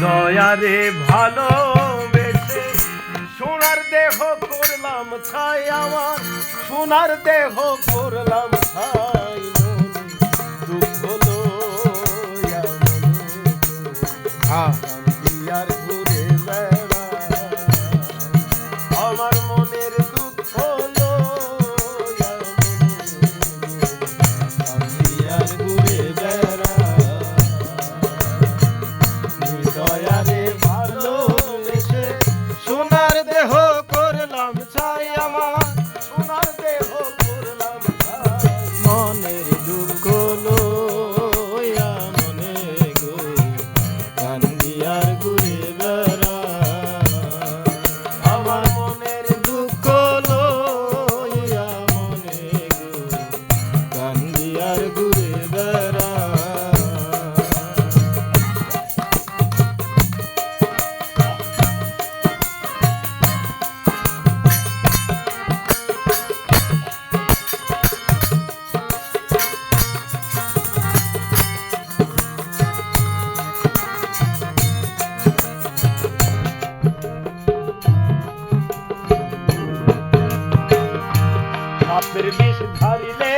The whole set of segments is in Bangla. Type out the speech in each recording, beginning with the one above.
দয়ারে ভালো সোনার দেহ করলাম ছাই আমার সোনার দেহ করলাম ছাই দুঃখ হ্যাঁ বিষ ধরিলে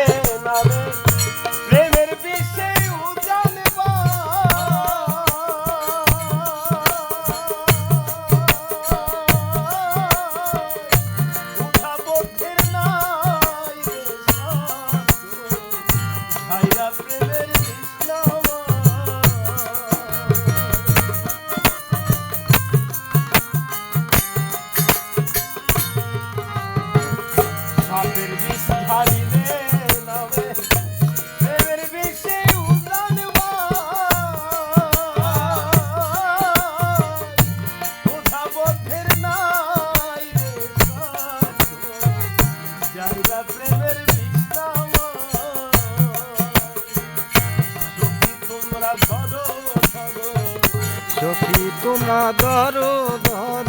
সখী তোমরা ধরো ধরো।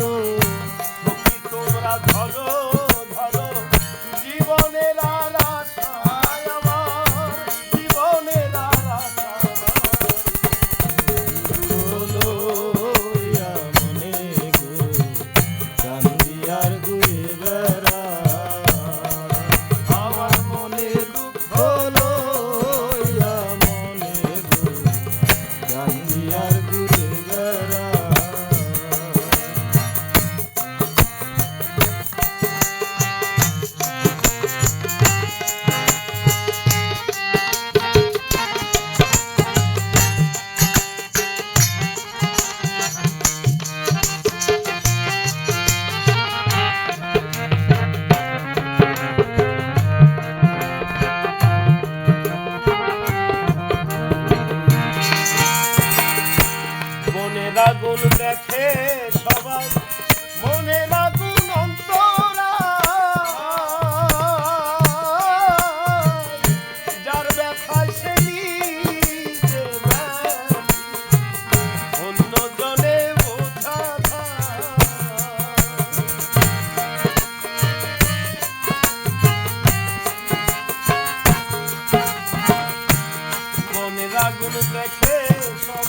দেখে সব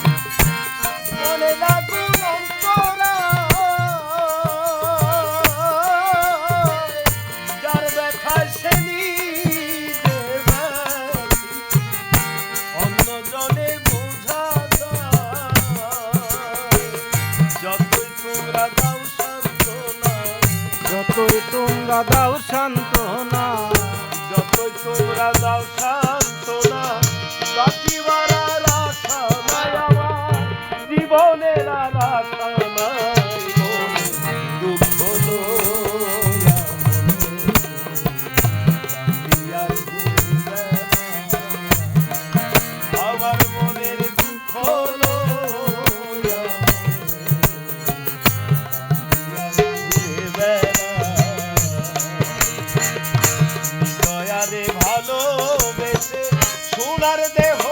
মনে রাখুন অন্তরা যার ব্যথা সে অন্য জনে বোঝা যতই তোমরা দাও সান্ত্বনা যতই তোমরা দাও সান্ত্বনা, যতই তোমরা দাও সান্ত্বনা dar Deus.